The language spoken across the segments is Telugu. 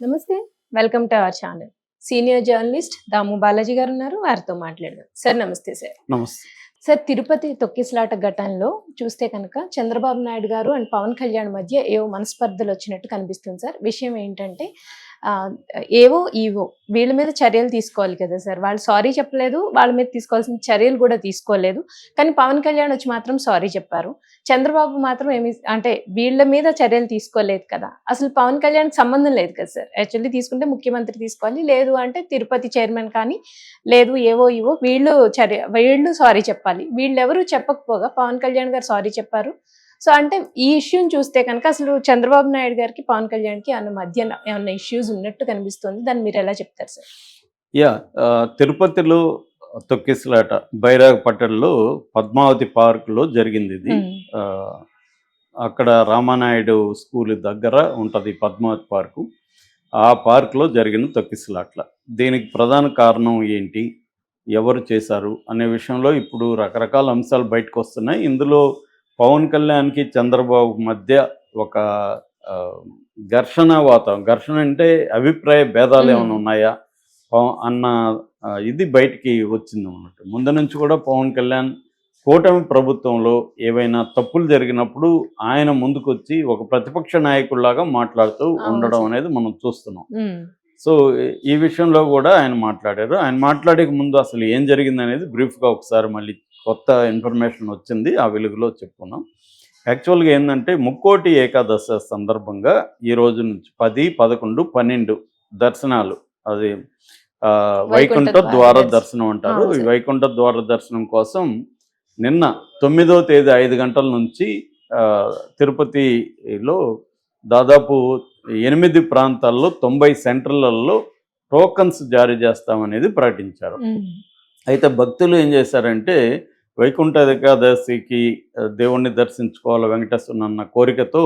నమస్తే. Welcome to our channel senior journalist Damu Balaji గారు ఉన్నారు. వారితో మాట్లాడదాం. సార్ నమస్తే సార్ నమస్తే. సార్ తిరుపతి తొక్కిసలాట ఘటనలో చూస్తే కనుక చంద్రబాబు నాయుడు గారు అండ్ పవన్ కళ్యాణ్ మధ్య ఏవో మనస్పర్ధలు వచ్చినట్టు కనిపిస్తుంది సార్ విషయం ఏంటంటే ఏవో ఈవో. వీళ్ళ మీద చర్యలు తీసుకోవాలి కదా సార్. వాళ్ళు సారీ చెప్పలేదు వాళ్ళ మీద తీసుకోవాల్సిన చర్యలు కూడా తీసుకోలేదు. కానీ పవన్ కళ్యాణ్ వచ్చి మాత్రం సారీ చెప్పారు. చంద్రబాబు మాత్రం ఏమి అంటే వీళ్ళ మీద చర్యలు తీసుకోలేదు కదా. అసలు పవన్ కళ్యాణ్ సంబంధం లేదు కదా సార్. యాక్చువల్లీ తీసుకుంటే ముఖ్యమంత్రి తీసుకోవాలి లేదు అంటే తిరుపతి చైర్మన్ కానీ లేదు ఏవో ఇవో వీళ్ళు చర్య వీళ్ళు సారీ చెప్పాలి. వీళ్ళెవరూ చెప్పకపోగా పవన్ కళ్యాణ్ గారు సారీ చెప్పారు. సో అంటే ఈ ఇష్యూని చూస్తే కనుక అసలు చంద్రబాబు నాయుడు గారికి పవన్ కళ్యాణ్కి అన్న మధ్య ఏమన్నా ఇష్యూస్ ఉన్నట్టు కనిపిస్తుంది. దాన్ని మీరు ఎలా చెప్తారు సార్? యా తిరుపతిలో తొక్కిసలాట బైరాగపట్టణంలో పద్మావతి పార్కులో జరిగింది ఇది. అక్కడ రామానాయుడు స్కూల్ దగ్గర ఉంటుంది పద్మావతి పార్కు. ఆ పార్కులో జరిగిన తొక్కిసలాట్ల దీనికి ప్రధాన కారణం ఏంటి? ఎవరు చేశారు? అనే విషయంలో ఇప్పుడు రకరకాల అంశాలు బయటకు వస్తున్నాయి. ఇందులో పవన్ కళ్యాణ్కి చంద్రబాబు మధ్య ఒక ఘర్షణ వాతావరణం. ఘర్షణ అంటే అభిప్రాయ భేదాలు ఏమైనా. ఉన్నాయా? అన్న ఇది బయటికి వచ్చింది అన్నట్టు. ముందు నుంచి కూడా పవన్ కళ్యాణ్ కూటమి ప్రభుత్వంలో ఏవైనా తప్పులు జరిగినప్పుడు ఆయన ముందుకొచ్చి ఒక ప్రతిపక్ష నాయకుడిలాగా మాట్లాడుతూ ఉండడం. అనేది మనం చూస్తున్నాం. సో ఈ విషయంలో కూడా ఆయన మాట్లాడారు. ఆయన మాట్లాడే ముందు అసలు ఏం జరిగింది అనేది బ్రీఫ్గా ఒకసారి మళ్ళీ కొత్త ఇన్ఫర్మేషన్ వచ్చింది ఆ వెలుగులో చెప్పుకున్నాం యాక్చువల్గా ఏంటంటే ముక్కోటి ఏకాదశి సందర్భంగా ఈ రోజు నుంచి పది పదకొండు పన్నెండు దర్శనాలు అది వైకుంఠ ద్వార దర్శనం. అంటారు ఈ. వైకుంఠ ద్వార దర్శనం కోసం నిన్న తొమ్మిదో తేదీ ఐదు గంటల నుంచి తిరుపతిలో దాదాపు ఎనిమిది ప్రాంతాల్లో తొంభై సెంటర్లలో టోకన్స్ జారీ చేస్తామనేది ప్రకటించారు అయితే భక్తులు ఏం చేశారంటే వైకుంఠ ఏకాదశికి దేవుణ్ణి దర్శించుకోవాలి వెంకటేశ్వరుని అన్న కోరికతో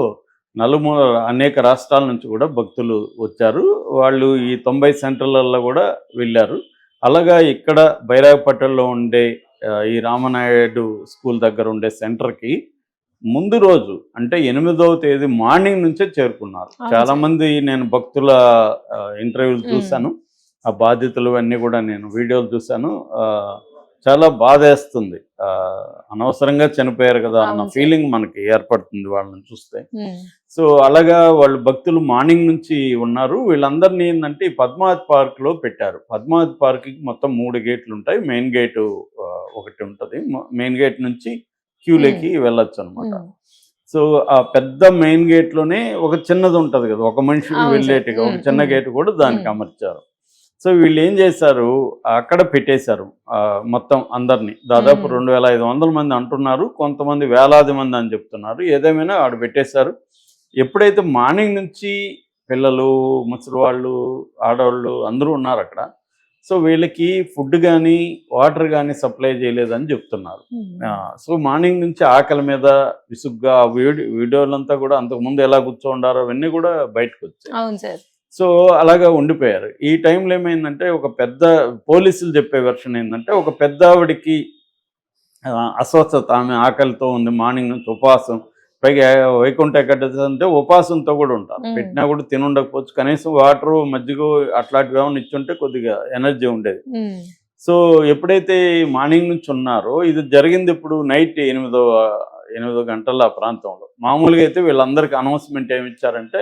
నలుమూల అనేక రాష్ట్రాల నుంచి కూడా భక్తులు వచ్చారు. వాళ్ళు ఈ తొంభై సెంటర్లలో కూడా వెళ్ళారు. అలాగా ఇక్కడ బైరాగపట్టణంలో ఉండే ఈ రామనాయుడు స్కూల్ దగ్గర ఉండే సెంటర్కి ముందు రోజు అంటే ఎనిమిదవ తేదీ మార్నింగ్ నుంచే చేరుకున్నారు. అవును. చాలా సార్. మంది నేను భక్తుల ఇంటర్వ్యూలు. చూశాను. ఆ బాధితులు అన్నీ కూడా నేను వీడియోలు చూశాను. చాలా బాధేస్తుంది. అనవసరంగా చనిపోయారు కదా అన్న. ఫీలింగ్ మనకి ఏర్పడుతుంది వాళ్ళని చూస్తే. సో అలాగా వాళ్ళు భక్తులు మార్నింగ్ నుంచి ఉన్నారు. వీళ్ళందరినీ ఏంటంటే పద్మావతి పార్క్లో పెట్టారు. పద్మావతి పార్క్కి మొత్తం మూడు గేట్లు ఉంటాయి మెయిన్ గేటు ఒకటి ఉంటుంది. మెయిన్ గేట్ నుంచి క్యూలోకి వెళ్ళొచ్చు అనమాట సో ఆ పెద్ద మెయిన్ గేట్లోనే ఒక చిన్నది ఉంటది కదా ఒక మనిషి. వెళ్ళేట్టుగా ఒక చిన్న. గేట్ కూడా దానికి. అమర్చారు. సో వీళ్ళు ఏం చేశారు? అక్కడ పెట్టేశారు మొత్తం అందరినీ. దాదాపు. రెండు వేల ఐదు వందల మంది అంటున్నారు కొంతమంది వేలాది మంది అని చెప్తున్నారు. ఏదేమైనా ఆడ పెట్టేశారు. ఎప్పుడైతే మార్నింగ్ నుంచి పిల్లలు ముసలి వాళ్ళు ఆడవాళ్ళు అందరూ ఉన్నారు అక్కడ సో వీళ్ళకి ఫుడ్ కానీ వాటర్ కానీ సప్లై చేయలేదని చెప్తున్నారు. సో మార్నింగ్ నుంచి ఆకలి మీద విసుగ్గా వీడియోలంతా కూడా అంతకుముందు ఎలా కూర్చోండారో అవన్నీ కూడా బయటకు వచ్చాయి అవును సార్. సో అలాగా ఉండిపోయారు. ఈ టైంలో ఏమైందంటే ఒక పెద్ద పోలీసులు చెప్పే వెర్షన్ ఏంటంటే ఒక పెద్ద ఆవిడికి అస్వస్థత ఆమె ఆకలితో ఉంది మార్నింగ్ నుంచి ఉపవాసం పైగా వైకుంఠ ఏకాదశి అంటే ఉపవాసంతో కూడా ఉంటారు. పెట్టినా కూడా తిని ఉండకపోవచ్చు. కనీసం వాటర్ మజ్జిగ అట్లాంటివి ఏమైనా ఇచ్చుంటే కొద్దిగా ఎనర్జీ ఉండేది. సో ఎప్పుడైతే మార్నింగ్ నుంచి ఉన్నారో ఇది జరిగింది ఇప్పుడు నైట్ ఎనిమిదో ఎనిమిదో గంటల ఆ ప్రాంతంలో. మామూలుగా అయితే వీళ్ళందరికీ అనౌన్స్మెంట్ ఏమి ఇచ్చారంటే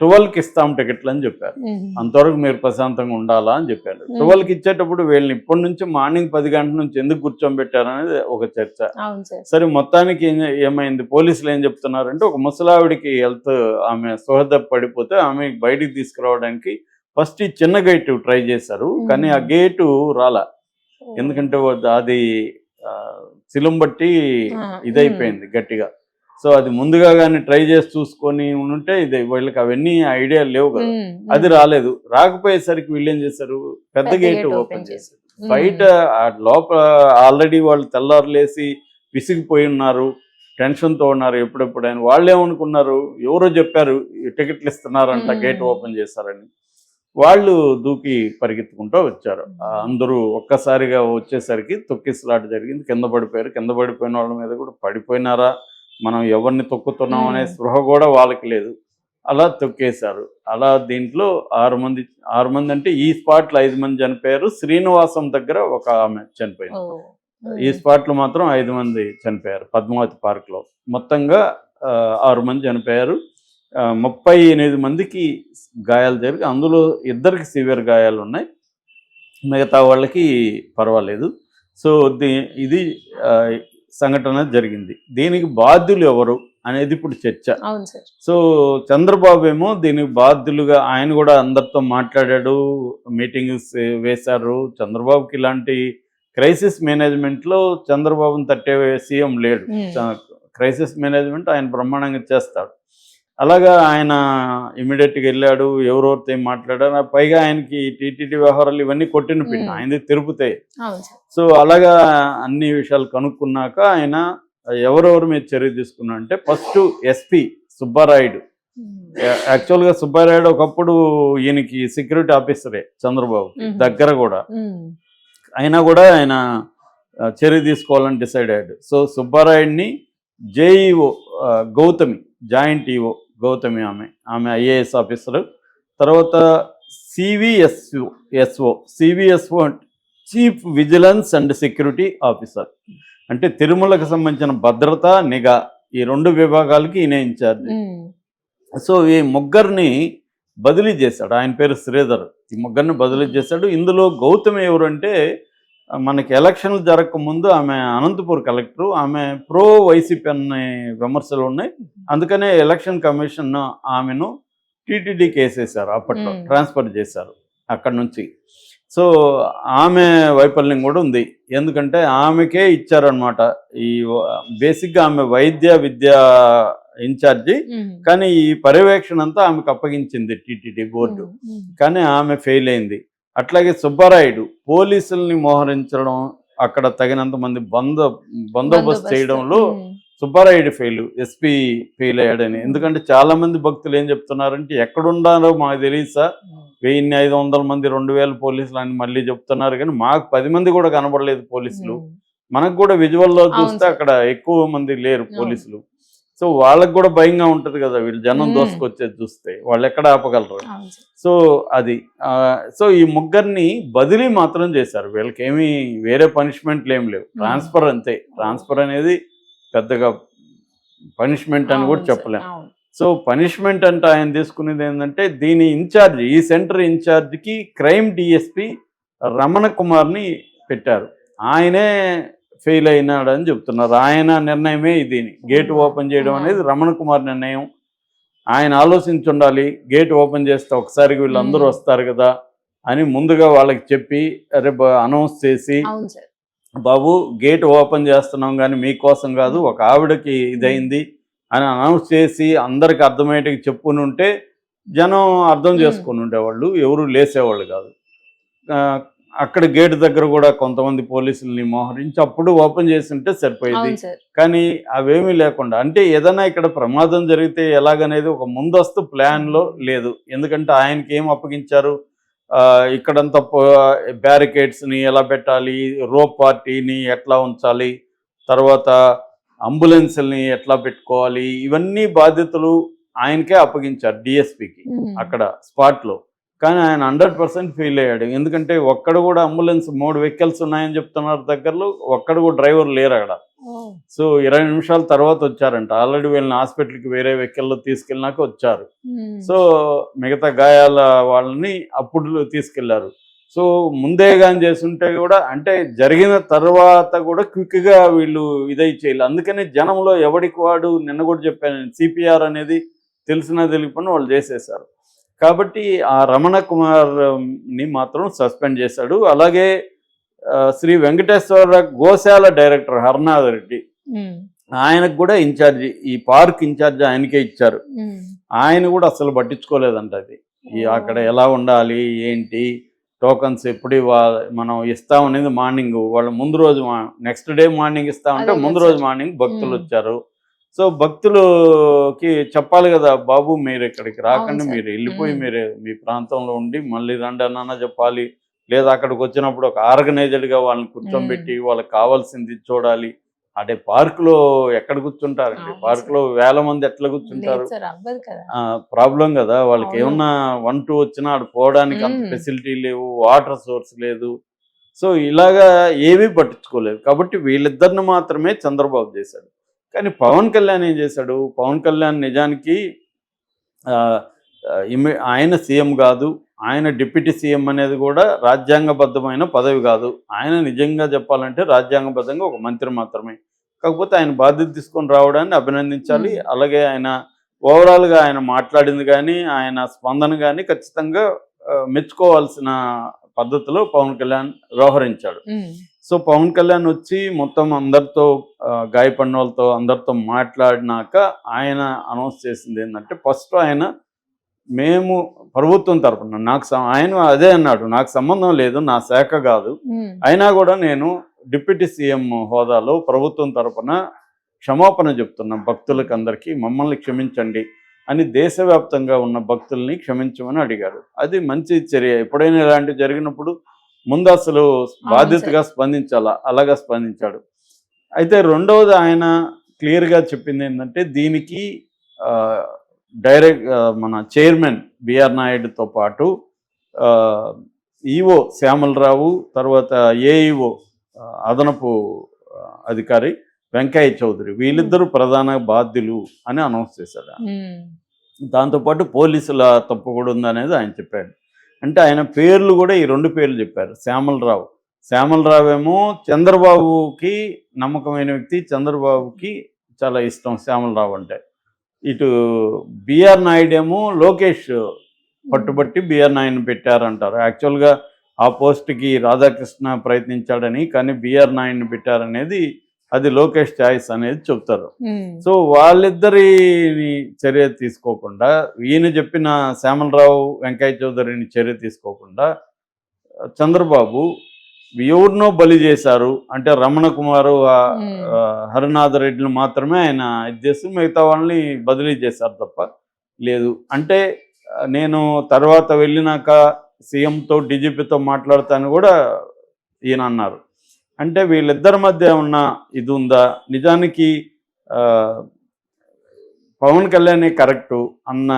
ట్వెల్వ్కి ఇస్తాం టికెట్లు అని చెప్పారు. అంతవరకు మీరు ప్రశాంతంగా ఉండాలా అని చెప్పారు. ట్వెల్వ్కి ఇచ్చేటప్పుడు వీళ్ళని ఇప్పటి నుంచి మార్నింగ్ పది గంటల నుంచి ఎందుకు కూర్చోబెట్టారు అనేది ఒక చర్చ. సార్. మొత్తానికి ఏమైంది? పోలీసులు ఏం చెప్తున్నారంటే ఒక ముసలావిడికి హెల్త్ ఆమె సుహద పడిపోతే ఆమె బయటికి తీసుకురావడానికి ఫస్ట్ ఈ చిన్న గేటు ట్రై చేశారు కానీ ఆ. గేటు రాలా. ఎందుకంటే అది శిలం బట్టి ఇదైపోయింది గట్టిగా. సో అది ముందుగా కానీ ట్రై చేసి చూసుకొని ఉంటే ఇది వీళ్ళకి అవన్నీ ఐడియా లేవు కదా. అది రాలేదు. రాకపోయేసరికి వీళ్ళు ఏం చేశారు? పెద్ద గేట్ ఓపెన్ చేశారు. బయట లోపల ఆల్రెడీ వాళ్ళు తెల్లారులేసి విసిగిపోయి ఉన్నారు టెన్షన్తో ఉన్నారు ఎప్పుడెప్పుడు అని వాళ్ళు ఏమనుకున్నారు? ఎవరో చెప్పారు టికెట్లు ఇస్తున్నారంట. గేట్ ఓపెన్ చేశారని. వాళ్ళు దూకి పరిగెత్తుకుంటూ వచ్చారు. అందరూ ఒక్కసారిగా వచ్చేసరికి తొక్కిసలాట జరిగింది. కింద పడిపోయారు. కింద పడిపోయిన వాళ్ళ మీద కూడా పడిపోయినారా? మనం ఎవరిని తొక్కుతున్నాం అనే. స్పృహ కూడా వాళ్ళకి లేదు. అలా తొక్కేశారు. అలా దీంట్లో ఆరు మంది ఆరు మంది అంటే ఈ స్పాట్లో ఐదు మంది చనిపోయారు. శ్రీనివాసం దగ్గర ఒక ఆమె చనిపోయింది. ఈ స్పాట్లో మాత్రం ఐదు మంది చనిపోయారు పద్మావతి పార్క్లో. మొత్తంగా ఆరు మంది చనిపోయారు. ముప్పై ఎనిమిది మందికి గాయాలు జరిగి అందులో ఇద్దరికి సివియర్ గాయాలు ఉన్నాయి. మిగతా వాళ్ళకి పర్వాలేదు. సో దీ ఇది సంఘటన జరిగింది. దీనికి బాధ్యులు ఎవరు అనేది ఇప్పుడు చర్చ. సో చంద్రబాబు ఏమో దీనికి బాధ్యులుగా ఆయన కూడా అందరితో మాట్లాడాడు మీటింగ్స్ వేశారు. చంద్రబాబుకి ఇలాంటి క్రైసిస్ మేనేజ్మెంట్లో చంద్రబాబుని తట్టే సీఎం లేడు. క్రైసిస్ మేనేజ్మెంట్ ఆయన బ్రహ్మాండంగా చేస్తాడు. అలాగా ఆయన ఇమీడియట్గా వెళ్ళాడు ఎవరెవరితో ఏం మాట్లాడారు పైగా ఆయనకి టీటీడీ వ్యవహారాలు ఇవన్నీ కొట్టిన పిండి Hmm. ఆయనది తిరుపతే. అవును సార్. సో అలాగా అన్ని విషయాలు కనుక్కున్నాక ఆయన ఎవరెవరి మీద చర్య తీసుకున్నా అంటే ఫస్ట్ ఎస్పీ సుబ్బారాయుడు. యాక్చువల్గా సుబ్బారాయుడు ఒకప్పుడు ఈయనకి సెక్యూరిటీ ఆఫీసరే చంద్రబాబు. దగ్గర కూడా. అయినా కూడా ఆయన చర్య తీసుకోవాలని డిసైడ్ అయ్యాడు. So సుబ్బారాయుడిని JEO Gautami joint EO Gautami ఆమె ఆమె ఐఏఎస్ ఆఫీసర్. తర్వాత CVSO SO CVSO chief vigilance and security officer. అంటే తిరుమలకు సంబంధించిన భద్రత నిఘా ఈ రెండు విభాగాలకి ఈయన ఇన్ఛార్జ్. సో ఈ ముగ్గురిని బదిలీ చేశాడు. ఆయన పేరు శ్రీధర్. ఈ ముగ్గురిని బదిలీ చేశాడు. ఇందులో గౌతమ్ ఎవరంటే మనకి ఎలక్షన్లు జరగక ముందు ఆమె అనంతపూర్ కలెక్టర్ ఆమె ప్రో వైసీపీ అనే విమర్శలు ఉన్నాయి. అందుకనే ఎలక్షన్ కమిషన్ ఆమెను టీటీడీకి వేసేసారు అప్పట్లో. ట్రాన్స్ఫర్ చేశారు అక్కడ నుంచి. సో ఆమె వైఫల్యం కూడా ఉంది. ఎందుకంటే ఆమెకే ఇచ్చారనమాట ఈ బేసిక్గా ఆమె వైద్య విద్య ఇన్ఛార్జి. కానీ ఈ పర్యవేక్షణ అంతా ఆమెకు అప్పగించింది టీటీడీ బోర్డు. కానీ ఆమె ఫెయిల్ అయింది. అట్లాగే సుబ్బారాయుడు పోలీసుల్ని మోహరించడం అక్కడ తగినంత మంది బంద బందోబస్తు చేయడంలో. సుబ్బారాయుడు ఫెయిల్ ఎస్పీ ఫెయిల్ అయ్యాడని ఎందుకంటే చాలా మంది భక్తులు ఏం చెప్తున్నారంటే ఎక్కడున్నారో మాకు తెలియదు సార్ వెయ్యిన్ని ఐదు వందల మంది రెండు వేల పోలీసులు అని మళ్ళీ చెప్తున్నారు కానీ మాకు పది మంది కూడా కనబడలేదు పోలీసులు. మనకు కూడా విజువల్లో చూస్తే. అక్కడ ఎక్కువ మంది లేరు. పోలీసులు సో వాళ్ళకి కూడా భయంగా ఉంటది కదా వీళ్ళు జనం. దోసుకొచ్చేది చూస్తే వాళ్ళు ఎక్కడ ఆపగలరు. సో అది సో ఈ ముగ్గురిని బదిలీ మాత్రం చేశారు వీళ్ళకి ఏమీ వేరే పనిష్మెంట్లు ఏం లేవు. ట్రాన్స్ఫర్ అంతే ట్రాన్స్ఫర్ అనేది పెద్దగా పనిష్మెంట్ అని కూడా అవును సార్. చెప్పలేం అవును. సో పనిష్మెంట్ అంటే ఆయన తీసుకునేది ఏంటంటే దీని ఇన్ఛార్జ్ ఈ సెంటర్ ఇన్ఛార్జ్కి క్రైమ్ డిఎస్పి రమణ కుమార్ని పెట్టారు ఆయనే ఫెయిల్ అయినాడని చెప్తున్నారు. ఆయన నిర్ణయమే ఇది. గేట్ ఓపెన్ చేయడం అనేది రమణ కుమార్ నిర్ణయం. ఆయన ఆలోచించి ఉండాలి గేట్ ఓపెన్ చేస్తే ఒకసారి వీళ్ళందరూ. వస్తారు కదా అని ముందుగా వాళ్ళకి చెప్పి అరే అనౌన్స్ చేసి బాబు గేట్ ఓపెన్ చేస్తున్నాం కానీ మీకోసం కాదు ఒక ఆవిడకి ఇదైంది అని అనౌన్స్ చేసి అందరికి అర్థమయ్యేటికి చెప్పుకుని ఉంటే జనం అర్థం. చేసుకుని ఉండేవాళ్ళు. ఎవరు లేసేవాళ్ళు కాదు. అక్కడ గేట్ దగ్గర కూడా కొంతమంది పోలీసుల్ని మోహరించి అప్పుడు ఓపెన్ చేసి ఉంటే సరిపోయేది కానీ అవేమీ లేకుండా అంటే ఏదైనా ఇక్కడ ప్రమాదం జరిగితే ఎలాగనేది ఒక ముందస్తు ప్లాన్లో లేదు. ఎందుకంటే ఆయనకి ఏం అప్పగించారు? ఇక్కడంతా బ్యారికేడ్స్ని ఎలా పెట్టాలి? రోప్ పార్టీని ఎట్లా ఉంచాలి? తర్వాత అంబులెన్స్ని ఎట్లా పెట్టుకోవాలి? ఇవన్నీ బాధ్యతలు ఆయనకే అప్పగించారు డిఎస్పికి. అక్కడ స్పాట్లో. కానీ ఆయన హండ్రెడ్ పర్సెంట్ ఫెయిల్ అయ్యాడు. ఎందుకంటే ఒక్కడ కూడా అంబులెన్స్ మూడు వెహికల్స్ ఉన్నాయని చెప్తున్నారు దగ్గరలో ఒక్కడ కూడా డ్రైవర్ లేరు అక్కడ. సో ఇరవై నిమిషాల తర్వాత వచ్చారంట. ఆల్రెడీ వీళ్ళని హాస్పిటల్కి వేరే వెహికల్లో తీసుకెళ్ళినాక వచ్చారు. సో మిగతా గాయాల వాళ్ళని అప్పుడు తీసుకెళ్ళారు. సో ముందే కానీ చేస్తుంటే కూడా అంటే జరిగిన తర్వాత కూడా క్విక్గా వీళ్ళు ఇదై చేయాలి. అందుకని జనంలో ఎవడికి వాడు నిన్న కూడా చెప్పాను సిపిఆర్ అనేది తెలిసినా తెలియకుండా వాళ్ళు చేసేసారు కాబట్టి ఆ రమణ కుమార్ని మాత్రం సస్పెండ్ చేశాడు అలాగే శ్రీ వెంకటేశ్వర గోశాల డైరెక్టర్ హర్నాథ్ రెడ్డి. ఆయనకు కూడా ఇన్ఛార్జి ఈ పార్క్ ఇన్ఛార్జి ఆయనకే ఇచ్చారు. ఆయన కూడా అసలు పట్టించుకోలేదంట అది ఈ అక్కడ ఎలా ఉండాలి ఏంటి టోకన్స్ ఎప్పుడు మనం ఇస్తాం అనేది మార్నింగ్ వాళ్ళు ముందు రోజు నెక్స్ట్ డే మార్నింగ్ ఇస్తామంటే ముందు రోజు. మార్నింగ్ భక్తులు. వచ్చారు సో భక్తులకి చెప్పాలి కదా బాబు మీరు ఇక్కడికి రాకండి. మీరు వెళ్ళిపోయి. మీరు మీ ప్రాంతంలో ఉండి మళ్ళీ రండి అన్న చెప్పాలి. లేదా అక్కడికి వచ్చినప్పుడు ఒక ఆర్గనైజర్డ్గా వాళ్ళని కూర్చోబెట్టి వాళ్ళకి కావాల్సింది చూడాలి. అంటే పార్క్లో ఎక్కడ కూర్చుంటారండి? పార్క్లో వేల మంది ఎట్లా కూర్చుంటారు? ప్రాబ్లం కదా వాళ్ళకి. ఏమన్నా వన్ టూ వచ్చినా ఆడ పోవడానికి అంత. ఫెసిలిటీ లేవు వాటర్ సోర్స్ లేదు. సో ఇలాగా ఏమీ పట్టించుకోలేదు. కాబట్టి వీళ్ళిద్దరిని మాత్రమే చంద్రబాబు చేశాడు. కానీ పవన్ కళ్యాణ్ ఏం చేశాడు? పవన్ కళ్యాణ్ నిజానికి ఆయన సీఎం కాదు. ఆయన డిప్యూటీ సీఎం అనేది కూడా రాజ్యాంగబద్ధమైన పదవి కాదు. ఆయన నిజంగా చెప్పాలంటే రాజ్యాంగబద్ధంగా ఒక మంత్రి మాత్రమే. కాకపోతే ఆయన బాధ్యత తీసుకొని రావడాన్ని అభినందించాలి. అలాగే ఆయన ఓవరాల్గా ఆయన మాట్లాడింది కానీ ఆయన స్పందన కానీ ఖచ్చితంగా మెచ్చుకోవాల్సిన పద్ధతిలో పవన్ కళ్యాణ్ వ్యవహరించాడు. సో పవన్ కళ్యాణ్ వచ్చి మొత్తం అందరితో గాయపడిన వాళ్ళతో అందరితో మాట్లాడినాక ఆయన అనౌన్స్ చేసింది ఏంటంటే ఫస్ట్ ఆయన మేము ప్రభుత్వం తరపున నాకు ఆయన అదే అన్నాడు నాకు సంబంధం లేదు నా శాఖ కాదు. అయినా కూడా నేను డిప్యూటీ సీఎం హోదాలో ప్రభుత్వం తరపున క్షమాపణ చెప్తున్నా భక్తులకు అందరికీ మమ్మల్ని క్షమించండి అని దేశవ్యాప్తంగా ఉన్న భక్తుల్ని క్షమించమని అడిగాడు అది మంచి చర్య. ఎప్పుడైనా ఇలాంటివి జరిగినప్పుడు ముందు అసలు బాధ్యతగా స్పందించాలా? అలాగా స్పందించాడు. అయితే రెండవది ఆయన క్లియర్గా చెప్పింది ఏంటంటే దీనికి డైరెక్ట్ మన చైర్మన్ బిఆర్ నాయుడుతో పాటు ఈఓ శ్యామలరావు తర్వాత ఏఈఓ అదనపు అధికారి వెంకయ్య చౌదరి వీళ్ళిద్దరూ ప్రధాన బాధ్యులు అని అనౌన్స్ చేశాడు దాంతోపాటు పోలీసుల తప్పు కూడా ఉందనేది ఆయన చెప్పాడు. అంటే ఆయన పేర్లు కూడా ఈ రెండు పేర్లు చెప్పారు. శ్యామలరావు. శ్యామలరావు ఏమో చంద్రబాబుకి నమ్మకమైన వ్యక్తి చంద్రబాబుకి చాలా ఇష్టం శ్యామలరావు అంటే. ఇటు బిఆర్ నాయుడు ఏమో లోకేష్ పట్టుబట్టి బిఆర్ నాయుడుని పెట్టారంటారు. యాక్చువల్గా ఆ పోస్ట్కి రాధాకృష్ణ ప్రయత్నించాడని కానీ బిఆర్ నాయుడిని పెట్టారనేది అది లోకేష్ చాయిస్ అనేది చెప్తారు. సో వాళ్ళిద్దరిని చర్య తీసుకోకుండా ఈయన చెప్పిన శ్యామలరావు వెంకయ్య చౌదరిని చర్య తీసుకోకుండా చంద్రబాబు ఎవరినో బలి చేశారు. అంటే రమణ కుమారు హరినాథ రెడ్డిని మాత్రమే ఆయన ఇది చేస్తూ మిగతా వాళ్ళని బదిలీ చేశారు తప్ప లేదు. అంటే నేను తర్వాత వెళ్ళినాక సీఎంతో డీజీపీతో మాట్లాడతాను కూడా ఈయన అన్నారు. అంటే వీళ్ళిద్దరి మధ్య ఉన్న ఇది ఉందా నిజానికి పవన్ కళ్యాణే కరెక్టు అన్న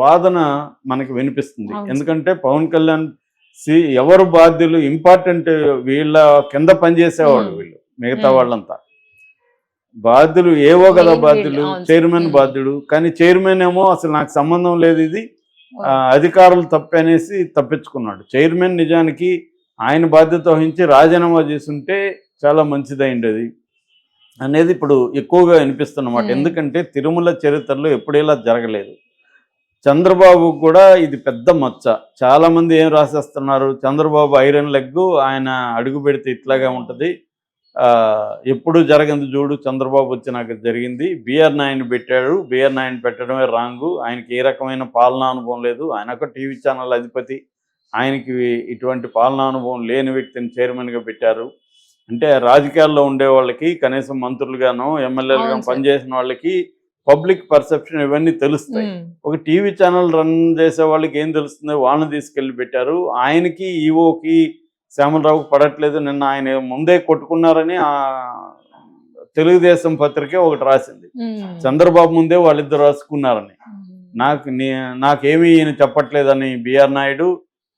వాదన మనకి వినిపిస్తుంది. ఎందుకంటే పవన్ కళ్యాణ్ సి ఎవరు బాధ్యులు ఇంపార్టెంట్ వీళ్ళ కింద పనిచేసేవాళ్ళు. వీళ్ళు మిగతా. వాళ్ళంతా బాధ్యులు ఏవో కదా బాధ్యులు. చైర్మన్. బాధ్యుడు కానీ చైర్మన్ ఏమో అసలు నాకు సంబంధం లేదు ఇది అధికారులు తప్పనేసి తప్పించుకున్నాడు చైర్మన్ నిజానికి ఆయన బాధ్యత వహించి రాజీనామా చేసుంటే చాలా మంచిదైండేది అనేది ఇప్పుడు ఎక్కువగా వినిపిస్తున్నమాట. ఎందుకంటే తిరుమల చరిత్రలో ఎప్పుడేలా జరగలేదు. చంద్రబాబు కూడా ఇది పెద్ద మచ్చ. చాలా మంది ఏం రాసేస్తున్నారు? చంద్రబాబు ఐరన్ లెగ్ ఆయన అడుగు పెడితే ఇట్లాగా ఉంటది. ఎప్పుడు జరగంది చూడు చంద్రబాబు వచ్చినాక జరిగింది. బిఆర్ నాయన్ పెట్టాడు. బిఆర్ నాయన్ పెట్టడమే రాంగు. ఆయనకి ఏ రకమైన పాలనా అనుభవం లేదు. ఆయన ఒక టీవీ ఛానల్ అధిపతి. ఆయనకి ఇటువంటి పాలనా అనుభవం లేని వ్యక్తిని చైర్మన్గా పెట్టారు. అంటే రాజకీయాల్లో ఉండే వాళ్ళకి కనీసం మంత్రులుగానో ఎమ్మెల్యేలుగా. పనిచేసిన వాళ్ళకి పబ్లిక్ పర్సెప్షన్ ఇవన్నీ తెలుస్తాయి. ఒక టీవీ ఛానల్ రన్ చేసే వాళ్ళకి ఏం తెలుస్తుంది? వాళ్ళని తీసుకెళ్ళి పెట్టారు. ఆయనకి ఈవోకి శ్యామలరావుకి పడట్లేదు. నిన్న ఆయన ముందే కొట్టుకున్నారని ఆ తెలుగుదేశం పత్రిక ఒకటి రాసింది. చంద్రబాబు ముందే వాళ్ళిద్దరు రాసుకున్నారని. నాకు నాకేమీ ఈయన చెప్పట్లేదని బిఆర్ నాయుడు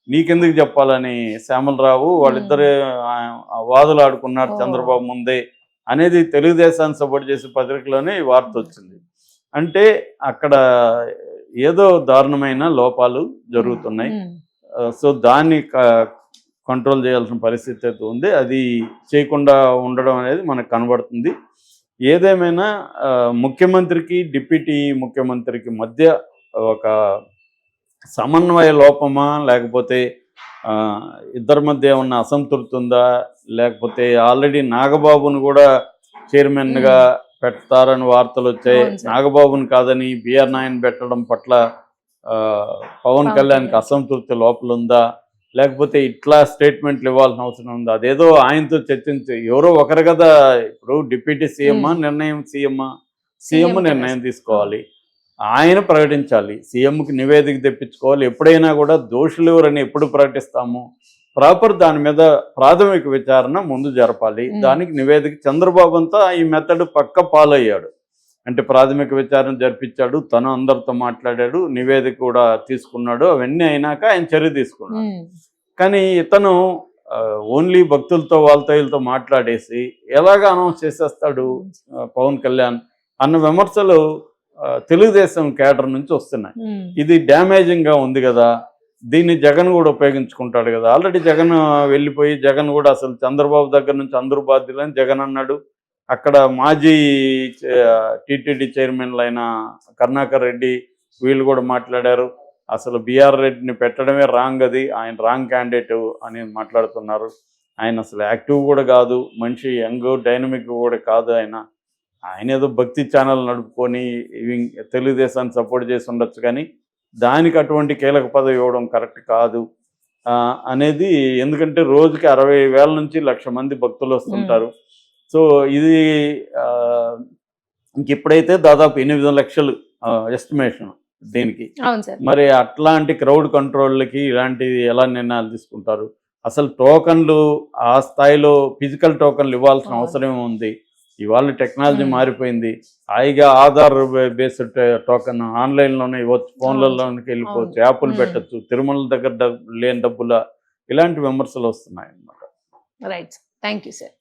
నీకెందుకు చెప్పాలని శ్యామలరావు వాళ్ళిద్దరు వాదులు ఆడుకున్నారు. చంద్రబాబు ముందే అనేది తెలుగుదేశాన్ని సపోర్ట్ చేసే పత్రికలోనే ఈ వార్త వచ్చింది. అంటే అక్కడ ఏదో దారుణమైన లోపాలు జరుగుతున్నాయి. సో దాన్ని కంట్రోల్ చేయాల్సిన పరిస్థితి అయితే ఉంది. అది చేయకుండా ఉండడం అనేది మనకు కనబడుతుంది. ఏదేమైనా ముఖ్యమంత్రికి డిప్యూటీ ముఖ్యమంత్రికి మధ్య ఒక సమన్వయ లోపమా లేకపోతే ఇద్దరి మధ్య ఉన్న అసంతృప్తి ఉందా లేకపోతే ఆల్రెడీ నాగబాబును కూడా చైర్మన్గా పెడతారని వార్తలు వచ్చాయి. నాగబాబుని కాదని బిఆర్ నాయన్ పెట్టడం పట్ల పవన్ కళ్యాణ్కి కళ్యాణ్. అసంతృప్తి లోపల ఉందా లేకపోతే ఇట్లా స్టేట్మెంట్లు ఇవ్వాల్సిన అవసరం ఉందా అదేదో ఆయనతో చర్చించి ఎవరో ఒకరు కదా ఇప్పుడు డిప్యూటీ సీఎం Hmm. నిర్ణయం సీఎం సీఎం నిర్ణయం. తీసుకోవాలి ఆయన ప్రకటించాలి. సీఎంకి నివేదిక తెప్పించుకోవాలి. ఎప్పుడైనా కూడా దోషులు ఎవరని ఎప్పుడు ప్రకటిస్తాము ప్రాపర్ దాని మీద ప్రాథమిక విచారణ ముందు జరపాలి. దానికి నివేదిక చంద్రబాబు అంతా ఈ మెథడ్ పక్క ఫాలో అయ్యాడు అంటే ప్రాథమిక విచారణ జరిపించాడు తను అందరితో మాట్లాడాడు నివేదిక కూడా తీసుకున్నాడు అవన్నీ అయినాక ఆయన చర్య తీసుకున్నాడు. కానీ ఇతను ఓన్లీ భక్తులతో వాళ్ళతో వీళ్ళతో మాట్లాడేసి ఎలాగ అనౌన్స్ చేసేస్తాడు పవన్ కళ్యాణ్ అన్న విమర్శలు తెలుగుదేశం కేడర్ నుంచి వస్తున్నాయి. ఇది డ్యామేజింగ్గా ఉంది కదా దీన్ని జగన్ కూడా ఉపయోగించుకుంటాడు కదా. ఆల్రెడీ జగన్ వెళ్ళిపోయి జగన్ కూడా అసలు చంద్రబాబు దగ్గర నుంచి అందరూ బాధ్యులని జగన్ అన్నాడు. అక్కడ మాజీ టీటీడీ చైర్మన్లు అయిన కరుణాకర్ రెడ్డి వీళ్ళు కూడా మాట్లాడారు. అసలు బిఆర్ రెడ్డిని పెట్టడమే రాంగ్ అది ఆయన రాంగ్ క్యాండిడేట్ అని మాట్లాడుతున్నారు. ఆయన అసలు యాక్టివ్ కూడా కాదు మనిషి యంగ్ డైనమిక్ కూడా కాదు ఆయన. ఆయన ఏదో భక్తి ఛానల్ నడుపుకొని తెలుగుదేశాన్ని సపోర్ట్ చేసి ఉండొచ్చు కానీ దానికి అటువంటి కీలక పదవి ఇవ్వడం కరెక్ట్ కాదు. అనేది ఎందుకంటే రోజుకి అరవై వేల నుంచి లక్ష మంది భక్తులు వస్తుంటారు. సో ఇది ఇంక ఇప్పుడైతే దాదాపు ఎనిమిది లక్షలు ఎస్టిమేషన్ దీనికి. మరి అట్లాంటి క్రౌడ్ కంట్రోల్కి ఇలాంటివి ఎలా నిర్ణయాలు తీసుకుంటారు? అసలు టోకన్లు ఆ స్థాయిలో ఫిజికల్ టోకన్లు ఇవ్వాల్సిన. అవసరం ఉంది ఇవాళ టెక్నాలజీ. మారిపోయింది. హాయిగా ఆధార్ బేస్డ్ టోకన్ ఆన్లైన్లోనే ఇవ్వచ్చు ఫోన్లలోకి వెళ్ళిపోవచ్చు యాప్లు. పెట్టచ్చు తిరుమల దగ్గర లేని డబ్బుల ఇలాంటి విమర్శలు వస్తున్నాయి అన్నమాట రైట్. Thank you sir.